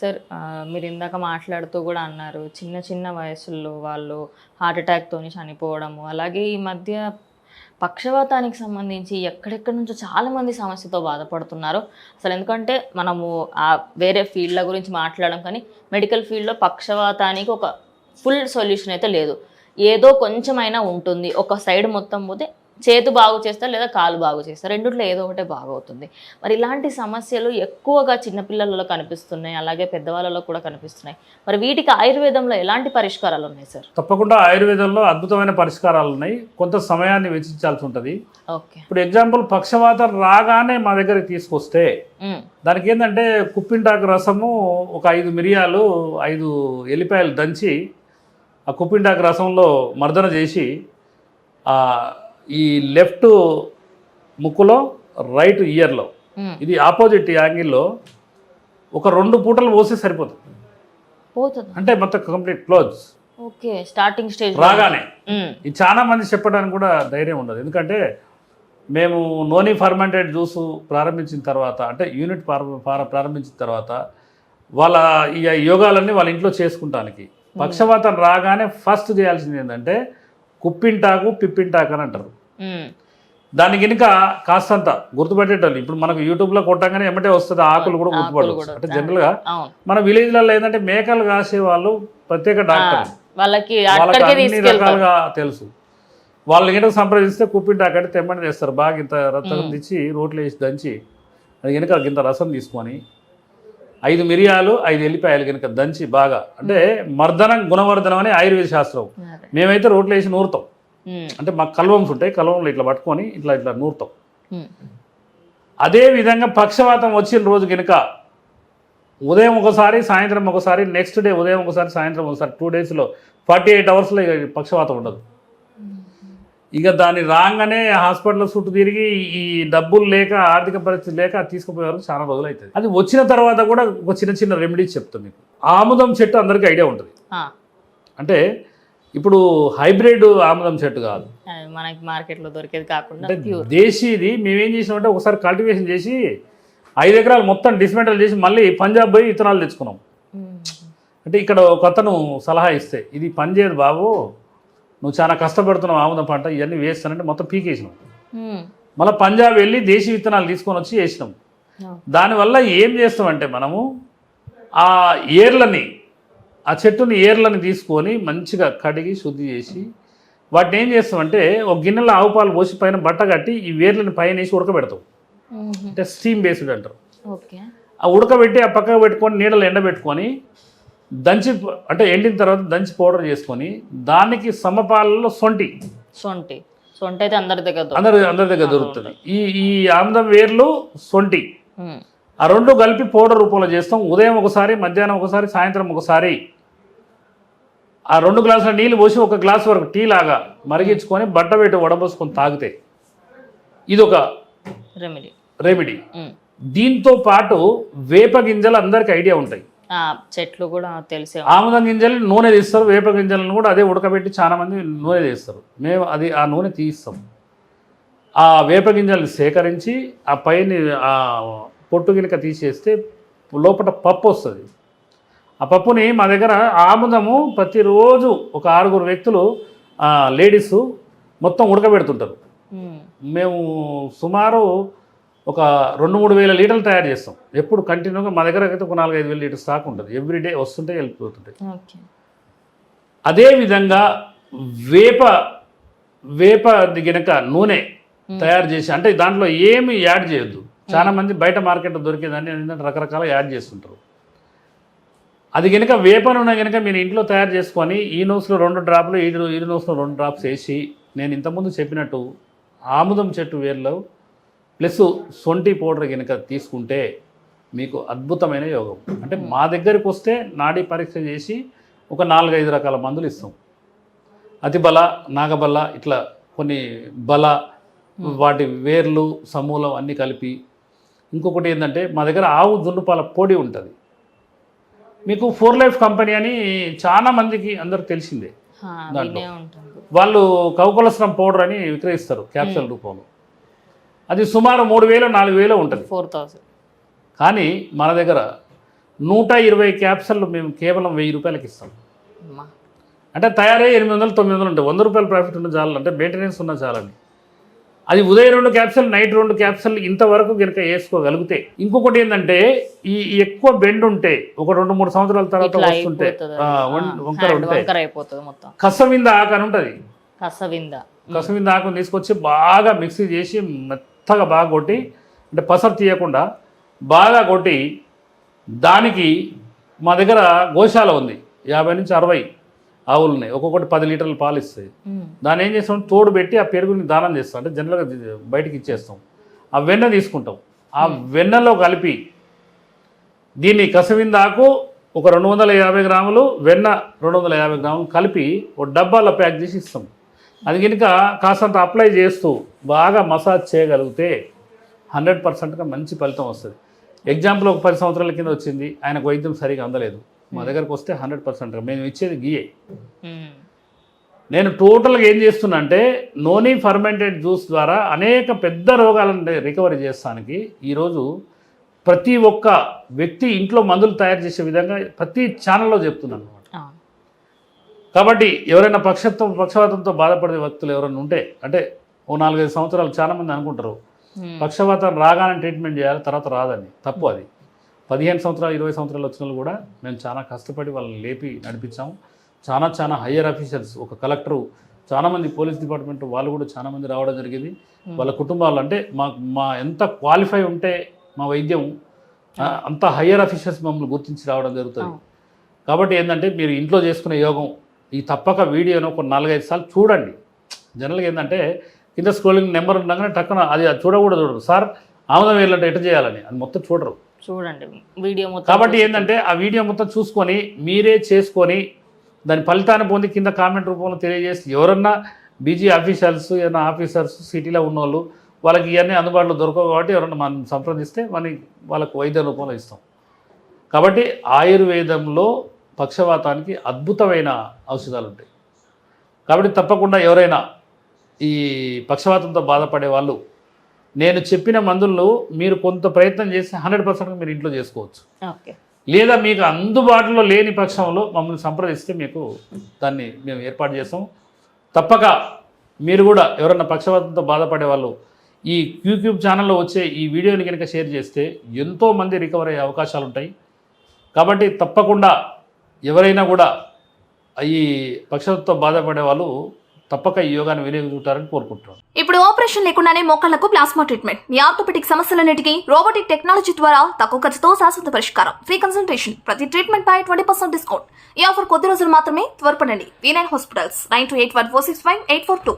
Sir మీరు ఇందాక మాట్లాడుతూ కూడా అన్నారు చిన్న చిన్న వయసుల్లో వాళ్ళు హార్ట్అటాక్తో చనిపోవడము అలాగే ఈ మధ్య పక్షవాతానికి సంబంధించి ఎక్కడెక్కడి నుంచో చాలామంది సమస్యతో బాధపడుతున్నారు. అసలు ఎందుకంటే మనము ఆ వేరే ఫీల్డ్ల గురించి మాట్లాడడం కానీ మెడికల్ ఫీల్డ్లో పక్షవాతానికి ఒక ఫుల్ సొల్యూషన్ అయితే లేదు. ఏదో కొంచెమైనా ఉంటుంది. ఒక సైడ్ మొత్తం పోతే చేతు బాగు చేస్తారు లేదా కాలు బాగు చేస్తారు రెండిట్లో ఏదో ఒకటే బాగవుతుంది మరి ఇలాంటి సమస్యలు ఎక్కువగా చిన్నపిల్లలలో కనిపిస్తున్నాయి అలాగే పెద్దవాళ్ళలో కూడా కనిపిస్తున్నాయి. మరి వీటికి ఆయుర్వేదంలో ఎలాంటి పరిష్కారాలు ఉన్నాయి సార్? తప్పకుండా ఆయుర్వేదంలో అద్భుతమైన పరిష్కారాలు ఉన్నాయి. కొంత సమయాన్ని వెచ్చించాల్సి ఉంటుంది. ఓకే. ఇప్పుడు ఎగ్జాంపుల్ పక్షవాతం రాగానే మా దగ్గరికి తీసుకొస్తే దానికి ఏంటంటే కుప్పింటాకు రసము ఒక ఐదు మిరియాలు ఐదు ఎల్లిపాయలు దంచి ఆ కుప్పింటాకు రసంలో మర్దన చేసి ఆ ఈ లెఫ్ట్ ముక్కులో రైట్ ఇయర్లో. ఇది ఆపోజిట్ యాంగిల్లో ఒక రెండు పూటలు పోస్తే సరిపోతుంది. పోతుంది? అంటే మొత్తం complete close. Okay starting stage రాగానే. ఇది చాలా మంది చెప్పడానికి కూడా ధైర్యం ఉండదు. ఎందుకంటే మేము నోని ఫర్మెంటెడ్ జ్యూస్ ప్రారంభించిన తర్వాత అంటే యూనిట్ ప్రార- ప్రార- ప్రారంభించిన తర్వాత వాళ్ళ ఈ యోగాలన్నీ వాళ్ళ ఇంట్లో చేసుకుంటానికి. పక్షవాతం రాగానే ఫస్ట్ చేయాల్సింది ఏంటంటే కుప్పింటాకు పిప్పింటాకు అని అంటారు. దానికి కనుక కాస్తంత గుర్తుపెట్టేటోళ్ళు. ఇప్పుడు మనకు యూట్యూబ్లో కొట్టంగానే ఎమ్మటే వస్తుంది ఆకులు కూడా గుర్తుపడవచ్చు అంటే జనరల్గా మన విలేజ్లలో ఏంటంటే మేకలు కాసే వాళ్ళు ప్రత్యేక డాక్టర్ వాళ్ళకి అన్ని రకాలుగా తెలుసు. వాళ్ళని గినక సంప్రదిస్తే కుప్పింటాకు అంటే తెమ్మని చేస్తారు బాగా ఇంత రసం తెచ్చి రోట్లు వేసి దంచి అది కనుక ఇంత రసం తీసుకొని ఐదు మిరియాలు ఐదు ఎల్లిపాయలు కనుక దంచి బాగా అంటే మర్దనం గుణవర్ధనం అని ఆయుర్వేద శాస్త్రం. మేమైతే రోట్లు వేసి నూరుతాం. అంటే మాకు కల్వమ్స్ ఉంటాయి కల్వంలో ఇట్లా పట్టుకొని ఇట్లా ఇట్లా నూరుతాం. అదే విధంగా పక్షవాతం వచ్చిన రోజు కనుక ఉదయం ఒకసారి సాయంత్రం ఒకసారి నెక్స్ట్ డే ఉదయం ఒకసారి సాయంత్రం ఒకసారి టూ డేస్లో ఫార్టీ ఎయిట్ అవర్స్లో పక్షవాతం ఉండదు. ఇక దాన్ని రాగానే హాస్పిటల్ చుట్టూ తిరిగి ఈ డబ్బులు లేక ఆర్థిక పరిస్థితి లేక అది తీసుకుపోయే వరకు చాలా రోజులు అవుతుంది. అది వచ్చిన తర్వాత కూడా ఒక చిన్న చిన్న రెమెడీస్ చెప్తాను మీకు. ఆముదం చెట్టు అందరికీ ఐడియా ఉంటుంది. అంటే ఇప్పుడు హైబ్రిడ్ ఆముదం చెట్టు కాదు. మనకి మార్కెట్లో దొరికేది కాకుండా దేశీది మేమేం చేసినామంటే ఒకసారి కల్టివేషన్ చేసి ఐదు ఎకరాలు మొత్తం డిస్మెంటల్ చేసి మళ్ళీ పంజాబ్ పోయి విత్తనాలు తెచ్చుకున్నాం. అంటే ఇక్కడ ఒక అతను సలహా ఇస్తే ఇది పని చేయదు బాబు నువ్వు చాలా కష్టపడుతున్నావు ఆముదం పంట ఇవన్నీ వేస్తానంటే మొత్తం పీకేసినాం మళ్ళీ పంజాబ్ వెళ్ళి దేశీ విత్తనాలు తీసుకొని వచ్చి వేసినాం. దానివల్ల ఏం చేస్తామంటే మనము ఆ ఏర్లని ఆ చెట్టుని ఏర్లని తీసుకొని మంచిగా కడిగి శుద్ధి చేసి వాటిని ఏం చేస్తామంటే ఒక గిన్నెలో ఆవు పాలు పోసి పైన బట్ట కట్టి ఈ వేర్లని పైన వేసి ఉడకబెడతాం. అంటే స్టీమ్ బేస్డ్ అంటారు. ఆ ఉడకబెట్టి ఆ పక్కకు పెట్టుకొని నీడలు ఎండబెట్టుకొని దంచి అంటే ఎండిన తర్వాత దంచి పౌడర్ చేసుకొని దానికి సమపాలలో సొంటి. సొంటి. సొంటి అయితే అందరి దగ్గర. అందరి అందరి దగ్గర దొరుకుతుంది. ఈ ఈ ఆముదం వేర్లు సొంటి. ఆ రెండు కలిపి పౌడర్ రూపంలో చేస్తాం. ఉదయం ఒకసారి మధ్యాహ్నం ఒకసారి సాయంత్రం ఒకసారి. ఆ రెండు గ్లాసుల నీళ్ళు పోసి ఒక గ్లాస్ వరకు టీ లాగా మరిగించుకొని బట్ట పెట్టి వడబోసుకొని తాగితే ఇది ఒక రెమెడీ. రెమెడీ. దీంతో పాటు వేప గింజలు అందరికి ఐడియా ఉంటాయి. చెట్లు కూడా తెలిసే ఆముదం గింజలు నూనె తీస్తారు వేప గింజలను కూడా అదే ఉడకబెట్టి చాలా మంది నూనె తీస్తారు. మేము అది ఆ నూనె తీస్తాం. ఆ వేప గింజల్ని సేకరించి ఆ పైన ఆ పొట్టు గినక తీసేస్తే లోపల పప్పు వస్తుంది. ఆ పప్పుని మా దగ్గర ఆముదము ప్రతిరోజు ఒక ఆరుగురు వ్యక్తులు లేడీస్ మొత్తం ఉడకబెడుతుంటారు. మేము సుమారు ఒక రెండు మూడు వేల లీటర్లు తయారు చేస్తాం. ఎప్పుడు కంటిన్యూగా మా దగ్గర అయితే ఒక నాలుగు ఐదు వేల లీటర్ స్టాక్ ఉంటుంది. ఎవ్రీ డే వస్తుంటే వెళ్ళిపోతుంటాయి. అదేవిధంగా వేప వేప గినక నూనె తయారు చేసి అంటే దాంట్లో ఏమి యాడ్ చేయొద్దు. చాలా మంది బయట మార్కెట్లో దొరికేదాన్ని ఏంటంటే రకరకాల యాడ్ చేస్తుంటారు. అది కనుక వేప నూనె కనుక మీరు ఇంట్లో తయారు చేసుకొని ఈ నోస్లో రెండు డ్రాప్లు ఈ ఈ నోస్లో రెండు డ్రాప్స్ వేసి నేను ఇంతకుముందు చెప్పినట్టు ఆముదం చెట్టు వేర్లో ప్లస్ సొంటి పౌడర్ కనుక తీసుకుంటే మీకు అద్భుతమైన యోగం. అంటే మా దగ్గరికి వస్తే నాడీ పరీక్ష చేసి ఒక నాలుగైదు రకాల మందులు ఇస్తాం. అతిబల నాగబల ఇట్లా కొన్ని బల వాటి వేర్లు సమూలం అన్నీ కలిపి. ఇంకొకటి ఏంటంటే మా దగ్గర ఆవు జున్నుపాల పొడి ఉంటుంది. మీకు ఫోర్ లైఫ్ కంపెనీ అని చాలా మందికి అందరికి తెలిసిందే దాంట్లో. వాళ్ళు కౌకొలస్ట్రం పౌడర్ అని విక్రయిస్తారు క్యాప్సూల్ రూపంలో. అది సుమారు మూడు వేలు నాలుగు వేలు ఉంటుంది. Four thousand. కానీ మన దగ్గర నూట ఇరవై క్యాప్సూల్ మేము కేవలం వెయ్యి రూపాయలకి ఇస్తాం. అంటే తయారై ఎనిమిది వందలు తొమ్మిది వందలు ఉంటాయి. వంద రూపాయల ప్రాఫిట్ ఉన్న చాలు అంటే మెయింటెనెన్స్ ఉన్న చాలని అది ఉదయం రెండు క్యాప్సూల్ నైట్ రెండు క్యాప్సూల్ ఇంతవరకు కనుక వేసుకోగలిగితే ఇంకొకటి ఏంటంటే ఈ ఎక్కువ బెండ్ ఉంటే ఒక రెండు మూడు సంవత్సరాల తర్వాత వస్తుంటే వంకర ఉంటాయి కసవింద ఆకు అని ఉంటుంది. కసవింద. కసవింద ఆకుని తీసుకొచ్చి బాగా మిక్సీ చేసి మెత్తగా బాగా కొట్టి అంటే పసరు తీయకుండా బాగా కొట్టి దానికి మా దగ్గర గోశాల ఉంది. యాభై నుంచి అరవై ఆవులు ఉన్నాయి. ఒక్కొక్కటి పది లీటర్ల పాలు ఇస్తాయి. దాన్ని ఏం చేస్తాం? తోడు పెట్టి ఆ పెరుగుని దానం చేస్తాం. అంటే జనరల్గా బయటికి ఇచ్చేస్తాం. ఆ వెన్న తీసుకుంటాం. ఆ వెన్నలో కలిపి దీన్ని కసవింద ఆకు ఒక రెండు వందల యాభై గ్రాములు వెన్న రెండు వందల యాభై గ్రాములు కలిపి ఒక డబ్బాలో ప్యాక్ చేసి ఇస్తాం. అది కనుక కాసంత అప్లై చేస్తూ బాగా మసాజ్ చేయగలిగితే హండ్రెడ్ పర్సెంట్గా మంచి ఫలితం వస్తుంది. ఎగ్జాంపుల్ ఒక పది సంవత్సరాల కింద వచ్చింది ఆయనకు వైద్యం సరిగా అందలేదు. మా దగ్గరకు వస్తే హండ్రెడ్ పర్సెంట్ మేము ఇచ్చేది గీయే. నేను టోటల్గా ఏం చేస్తున్నా అంటే నోనీ ఫర్మెంటెడ్ జ్యూస్ ద్వారా అనేక పెద్ద రోగాలను రికవరీ చేస్తానికి ఈరోజు ప్రతి ఒక్క వ్యక్తి ఇంట్లో మందులు తయారు చేసే విధంగా ప్రతి ఛానల్లో చెప్తున్నాను. అనమాట. కాబట్టి ఎవరైనా పక్షత్వం పక్షవాతంతో బాధపడే వ్యక్తులు ఎవరైనా ఉంటే అంటే ఓ నాలుగైదు సంవత్సరాలు చాలామంది అనుకుంటారు. పక్షవాతం రాగానే ట్రీట్మెంట్ చేయాలి తర్వాత రాదని తప్పు అది. పదిహేను సంవత్సరాలు ఇరవై సంవత్సరాలు వచ్చిన కూడా మేము చాలా కష్టపడి వాళ్ళని లేపి నడిపించాము. చాలా చాలా హయ్యర్ ఆఫీసర్స్ ఒక కలెక్టరు చాలామంది పోలీస్ డిపార్ట్మెంట్ వాళ్ళు కూడా చాలామంది రావడం జరిగింది. వాళ్ళ కుటుంబాలు అంటే మా మా ఎంత క్వాలిఫై ఉంటే మా వైద్యం అంత హయ్యర్ ఆఫీసర్స్ మమ్మల్ని గుర్తించి రావడం జరుగుతుంది. కాబట్టి ఏంటంటే మీరు ఇంట్లో చేసుకునే యోగం ఈ తప్పక వీడియోను ఒక నాలుగైదు సార్లు చూడండి. జనరల్గా ఏంటంటే కింద స్క్రోలింగ్ నెంబర్ ఉండగానే టక్కున అది అది చూడకూడదు చూడరు. సార్ ఆముదం వేయాలంటే ఎట్ట చేయాలని? అది మొత్తం చూడరు. చూడండి వీడియో మొత్తం కాబట్టి ఏంటంటే ఆ వీడియో మొత్తం చూసుకొని మీరే చేసుకొని దాని ఫలితాన్ని పొంది కింద కామెంట్ రూపంలో తెలియజేసి ఎవరన్నా బీజీ ఆఫీసర్స్ ఏదైనా ఆఫీసర్స్ సిటీలో ఉన్నోళ్ళు వాళ్ళకి ఇవన్నీ అందుబాటులో దొరకవు కాబట్టి ఎవరన్నా మనం సంప్రదిస్తే మన వాళ్ళకు వైద్య రూపంలో ఇస్తాం. కాబట్టి ఆయుర్వేదంలో పక్షవాతానికి అద్భుతమైన ఔషధాలు ఉంటాయి కాబట్టి తప్పకుండా ఎవరైనా ఈ పక్షవాతంతో బాధపడే వాళ్ళు నేను చెప్పిన మందులను మీరు కొంత ప్రయత్నం చేసి హండ్రెడ్ పర్సెంట్ మీరు ఇంట్లో చేసుకోవచ్చు. లేదా మీకు అందుబాటులో లేని పక్షంలో మమ్మల్ని సంప్రదిస్తే మీకు దాన్ని మేము ఏర్పాటు చేస్తాం. తప్పక మీరు కూడా ఎవరన్నా పక్షవాతంతో బాధపడే వాళ్ళు ఈ యూట్యూబ్ ఛానల్లో వచ్చే ఈ వీడియోని కనుక షేర్ చేస్తే ఎంతోమంది రికవర్ అయ్యే అవకాశాలు ఉంటాయి. కాబట్టి తప్పకుండా ఎవరైనా కూడా ఈ పక్షవాతంతో బాధపడే వాళ్ళు తప్పక ఈ యోగాన్ని వినియోగించుకుంటారని కోరుకుంటున్నాను. ఇప్పుడు ఆపరేషన్ లేకుండానే మోకాళ్ళకు ప్లాస్మా ట్రీట్మెంట్. మీ ఆర్థోపెటిక్ సమస్యలన్నిటికీ రోబోటిక్ టెక్నాలజీ ద్వారా తక్కువ ఖర్చుతో శాశ్వత పరిష్కారం. Free consultation. ప్రతి ట్రీట్మెంట్ పై ట్వంటీ పర్సెంట్ డిస్కౌంట్. ఈ ఆఫర్ కొద్ది రోజులు మాత్రమే త్వరపడండి. V nine hospitals nine two eight one four six five eight four two